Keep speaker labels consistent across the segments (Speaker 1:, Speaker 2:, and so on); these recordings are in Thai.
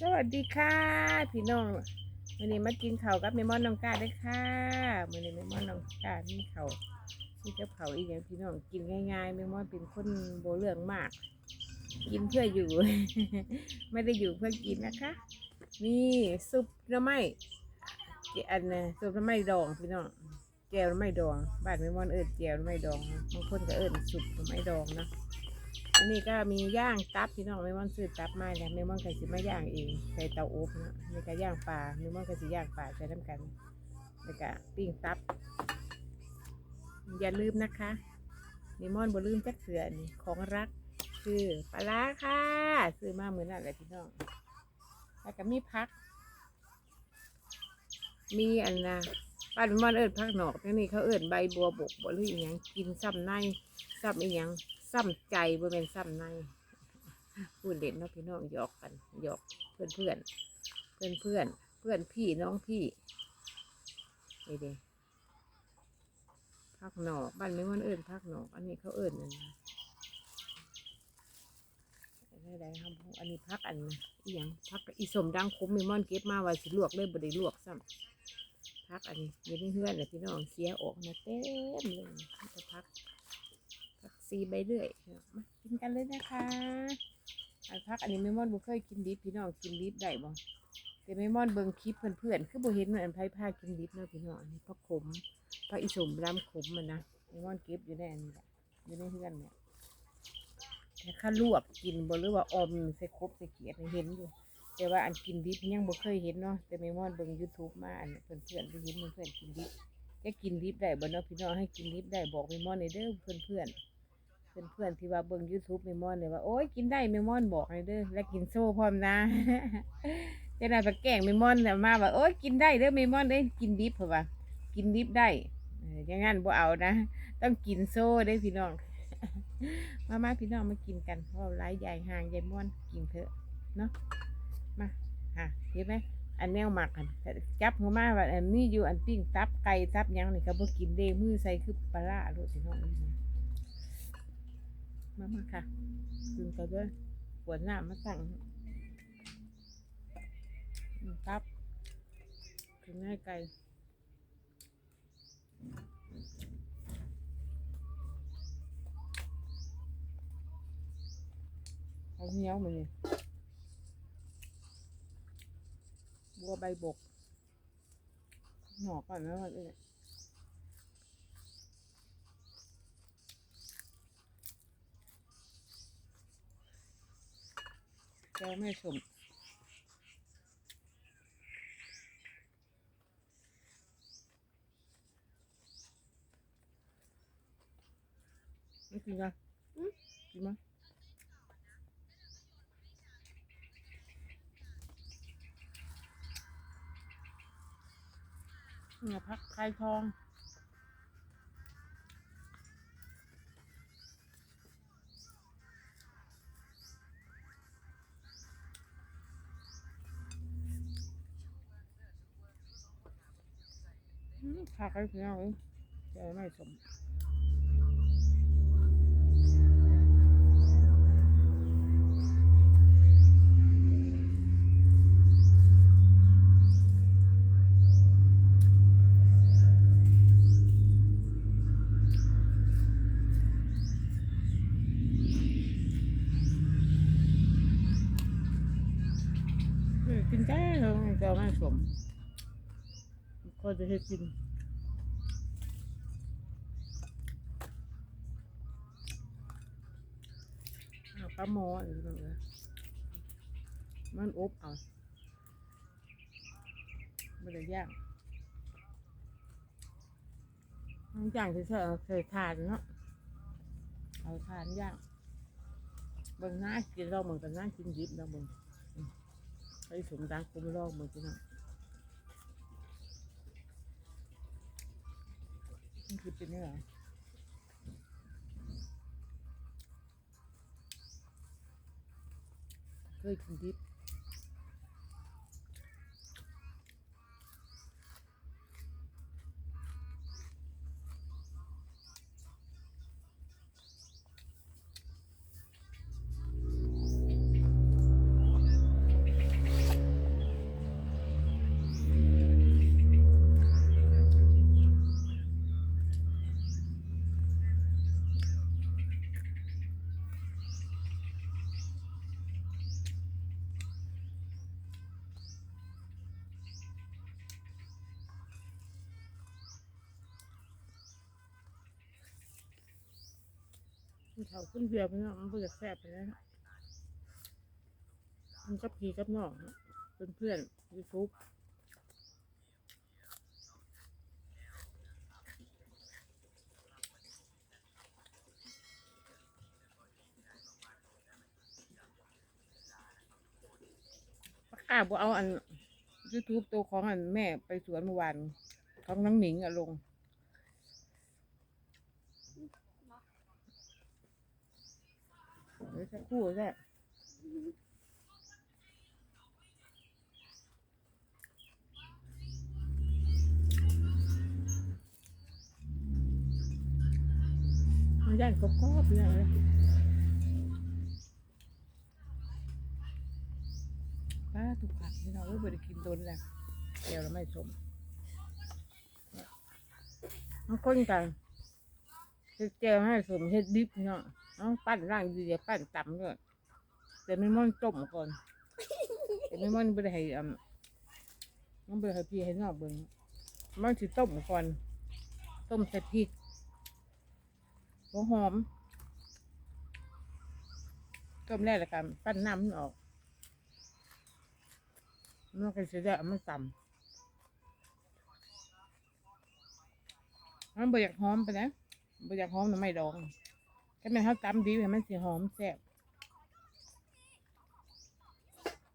Speaker 1: สวัสดีค่ะ พี่น้องวันนี้มากินเข้ากับเมมอนน้องกาด้วยค่ะวันนี้เมมอนน้องกามีเข้าวมีกับข้าอีกอย่างพี่น้องกินง่ายๆเมมอนเป็นคนโบเรื่องมาก กินเพื่ออยู่ ไม่ได้อยู่เพื่อกินนะคะนี่ซุปน้ำไม้อันนะซุปน้ำไม้ดองพี่น้องแก้วน้ำไม้ดองบ้านเมมอนเอิญแก้วน้ำไม้ดองบางคนก็เอิญซุปน้ำไม้ดองนะ อันนี้ก็มีย่างตับพี่น้องไม่มอนซื้อตับมาแล้วไม่มอนก็สิมาย่างเองใส่เตาอบเนาะนี่ก็ย่างปลาไม่มอนก็สิย่างปลาใส่น้ำกันแล้วก็ปิ้งตับ อย่าลืมนะคะไม่มอนบ่ลืมจักเสือนี่ของรักคือปลาค่ะซื้อมาเหมือนนั่นแหละพี่น้องแล้วก็มีพัก มีอันนะป้าเป็นมอนเอิญพักหนอกที่นี่เขาเอิญใบบัวบกบ่หรืออีหยังกินซ้ำในซ้ำอีหยัง ซ้ำใจบ่เป็นซ้ำในพูดเล่นเนาะพี่น้องหยอกกันหยอกเพื่อนเพื่อนเพื่อนเพื่อนเพื่อนพี่น้องพี่นี่เด้พักหนอกบ้านไม่วันเอิญพักหนอกอันนี้เขาเอิญนั่นนะได้ได้ครับอันนี้พักอันนะอีหยังพักอีสมดังคมมีม่อนเก็บมาไว้สิลวกเลยบ่ได้ลวกซ้ำพักอันนี้อยังเพื่อนเลยพี่น้องเสียออกนะเต็มเลยพัก ซีใบเรื่อยมากินกันเลยนะคะอันพักอันนี้แม่มอนบุเคยกินดิบพี่น้องกินดิบได้บ่แต่แม่มอนเบิ่งคลิปเพื่อนๆคือบ่เห็นเหมือนไผพากินดิบเนาะพี่น้องอันนี้ผักขมผักอีสมลำขมมันนะแม่มอนเก็บอยู่ในอันนี้แหละอยู่ในเฮือนเนี่ยแต่ข้าลวกกินบ่หรือว่าอมใส่ครบใส่เกียดเห็นอยู่แต่ว่าอันกินดิบยังบ่เคยเห็นเนาะแต่แม่มอนเบิ่ง YouTube มาอันเพื่อนๆไปเห็นเพื่อนๆกินดิบจะกินดิบได้บ่เนาะพี่น้องให้กินดิบได้บอกแม่มอนในเด้อเพื่อนๆ เพื่อนๆที่ว่าเบิ่ง YouTube เมมอนเนี่ยว่าโอ้ยกินได้เมมอนบอกให้เด้อและกินโซ่พร้อมนะจะได้ไปแกล้งเมมอนเนี่มาว่าโอ้ยกินได้เด้อเมมอนได้กินดิบเพราะว่ากินดิบได้อย่างงั้นบ่เอานะ ต้องกินโซ่เด้พี่น้อง มามาพี่น้องมากินกันเพราะว่าลายใหญ่ห่างใหญ่ม่อนกินเถอะเนาะมาฮะเห็นไหมอันแนวหมักกันจับหัวมาว่าอันนี้อยู่อันปิ้งตับไก่ตับยังนี่ก็บ่กินเด้มือใส่คือปลาร้าโลดพี่น้องนี่ มามาค่ะกินกันด้วยขวดน้ำมาตั้งครับถึงง่ายไกลเอาเหนียวมาเลยบัวใบบกหนอก่อนนะวันอื่น แก้วไม่สมไม่กินกันกินมั้ยเนี่ยพักคลายทอง อืมผักไอ้พี่น้องเอ้ยแกไม่สมเออกินได้เลยแกไม่สม ก็จะให้กินปลาหมออีกแล้วเลยมันอบเอาไม่ได้ย่างต้องย่างที่เธอเคยทานเนาะเอาทานย่างบิ่งหน้ากินเราเหมือนกันหน้ากินยิบเราเบิ่งอืมไอ้สมดังกุมลอกเหมือนกันเนาะ มันคือเป็นเนื้อเคยกินดิบ เขาขึ้นเบียร์พี่น้องมันเบื่อแซ่บไปแล้วมันกับพี่กับน้องเป็นเพื่อนยูทูบปากกาบเอาอันยูทูบตัวของอันแม่ไปสวนเมื่อวานของน้องหนิงอะลง ดี๋ยวสักครู่แค่มันย่างกรอบๆเลยป้าถูกผักที่เราไม่ได้กินโดนแล้วเดี๋ยวเราไม่ชมมันก้นกันเฮ็ดแจวให้สมเฮ็ดดิบเนาะ เอาปั้นร่างดีเดี๋ยวปั้นต่ำด้วยแต่ไม่มันต้มก่อนแต่ไม่มันไม่ได้ให้อ่ำมันไม่ได้ให้พี่ให้นอกเบิ่งมันสิต้มก่อน ต้มใส่พริกหัวหอมต้มแรกแล้วกันปั้นน้ำมันออกมันก็จะได้มันต่ำมันบ่อยากหอมไปนะบ่อยากหอมน้ำไม่ดอง ถ้มันเขาตำดีให้มันสีหอมแซ่บ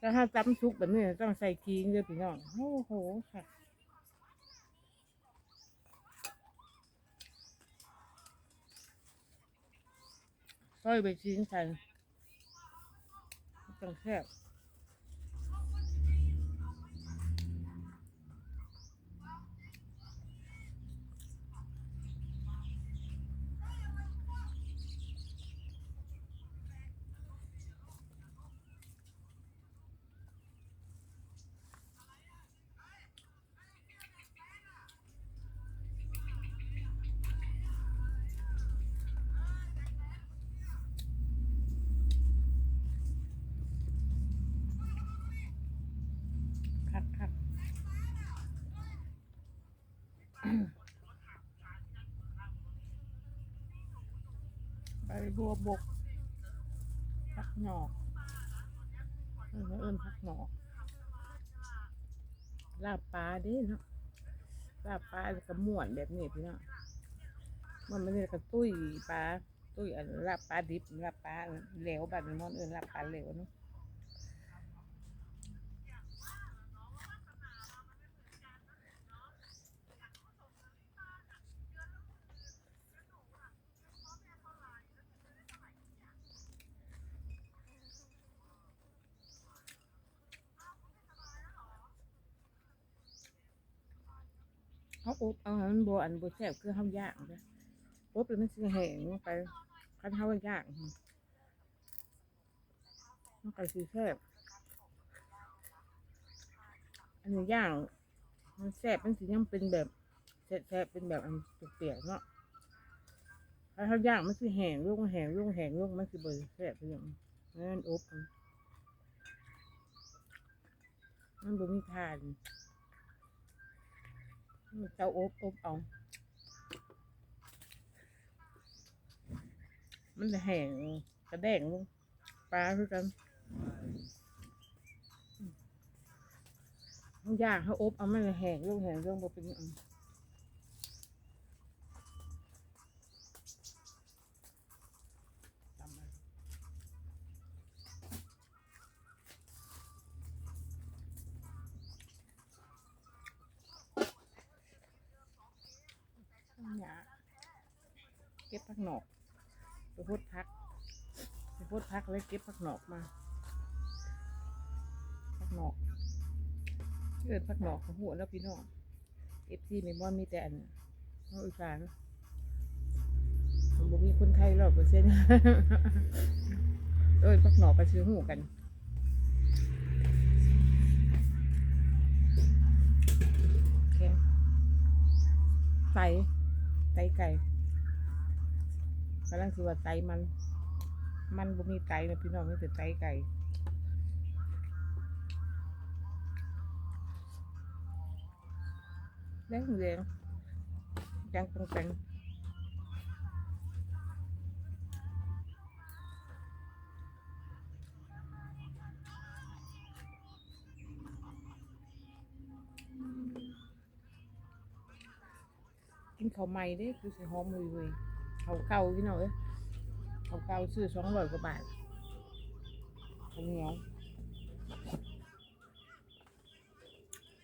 Speaker 1: ถ้าเขาตำซุกแบบนี้ต้องใส่ขิงเยอะพี่น้องโอ้โหค่ะซอยไปชิ้นใส่ต้องแซ่บคักคัก ใบบัวบกพักหนอกเออเอิ้นพักหนอกลาบปลาดิเนาะลาบปลากระม่วนแบบนี้พี่เนาะมันไม่ได้กระตุ้ยปลาตุ้ยอันลาบปลาดิบลาบปลาเหลวแบบนี้มันเอิ้นลาบปลาเหลวเนาะ เขาอบเอาให้มันบอันบแซ่บคือเขาย่างเด้อบแล้วมันสิแห้งลงไปคันเขาย่างมันก็สิแซ่บอันนี้ย่างมันแซ่บมันสิยังเป็นแบบแซ่บๆเป็นแบบอันเปียกๆเนาะถ้าเขาย่างมันสิแห้งลงแห้งลงแห้งลงมันสิบ่แซ่บไปอย่างนั้นอบมันมันบ่มีทาน เจ้าอบอบเอา มันจะแห้งกระแดงลงปลาคือกันมันยากเขาอบเอามันแห้งลงแห้งลงบ่เป็นอันตำเอาต้องหยาเก็บผักหนอกไปพูดพักไปพูดพักแล้วเก็บผักหนอกมาผักหนอกเกิดผักหนอกของหัวแล้วพี่น้องเอฟซีไม่มอนมีแต่อันน้องอีสานผมบอกมีคนไทยรอยเปอร์เซ็นต์เอ้ยผักหนอกก็ซื้อหูกันแข็งไตไตไก่ กำลังสืว่าไตมัน มันบ่มีไตนะพี่น้องนี่แต่ไตไก่แดงแดงแดงปังปังกินข้าวใหม่เด้คือสิหอมเลยเว้ย ๆข้าเก่าพี่น้องเอ้ยข้าเก่าซื้อสองร้อยกว่าบาทข้าเหนียว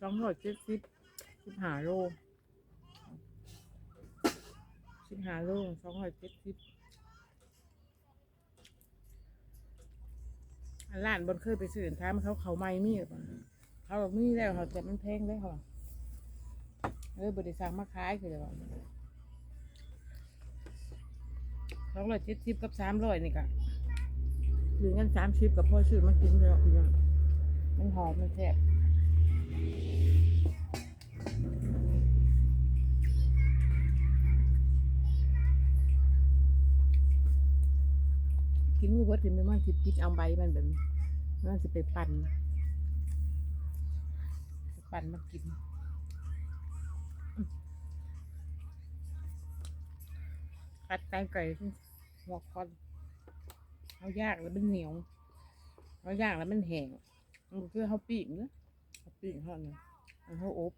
Speaker 1: สองร้อยเจ็ดสิบสิบห้าโลสิบห้าโลสองร้อยเจ็ดสิบอันร้านบนเคยไปซื้อท้ามเขาเขาไม่มีหรอเปล่าเขาบอกมีแล้วเขาจะมันแพงได้เขาเออบริษัทมาขายคือจะบ สองร้อยเจ็ดสิบกับสามร้อยนี่กะหรืองั้นสามสิบกับพ่อซื้อมากินเลยพี่น้องมันหอมมันแซ่บกินหมูเบิดถึงไม่มันสิปิดเอาใบมันแบบนี้มันสิไปปั่นไปปั่นมากิน กัดไก่ไก่หัวคอนเอายากแล้วมันเหนียวเอายากแล้วมันแห้งมันคือเขาปีกเนอะเขาปีกเขาเนี่ยเอาเขาอบ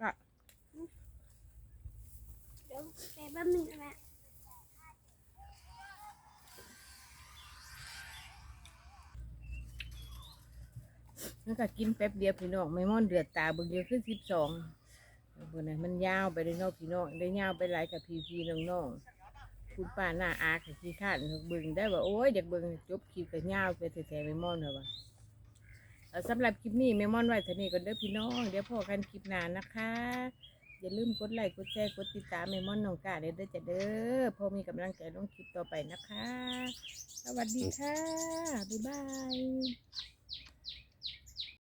Speaker 1: ก็
Speaker 2: เดี๋ยวไปแป๊บนึงนะแมั
Speaker 1: นก็กินแป๊บเดียวพี่น้องไม่ม่อนเดือดตาเบิ่งเดียวคือสิบสองเบิ่งน่ะมันยาวไปเลยเนาะพี่น้องได้ยาวไปหลายกับพี่พี่น้องน้องคุณป้าหน้าอาค่ะขี้ข้านเบิ่งได้ว่าโอ้ยอยากเบิ่งจบคลิปก็ยาวไปแท้ๆไม่ม่อนเหรอวะเอาสำหรับคลิปนี้ไม่ม่อนไว้เท่านี้ก่อนเด้อพี่น้อง เดี๋ยวพอกันคลิปหน้านะคะ อย่าลืมกดไลค์กดแชร์กดติดตามเมมอนน้องกาเด้อเด้อจ้ะเด้อพอมีกำลังใจลงคลิปต่อไปนะคะ สวัสดีค่ะ บ๊ายบาย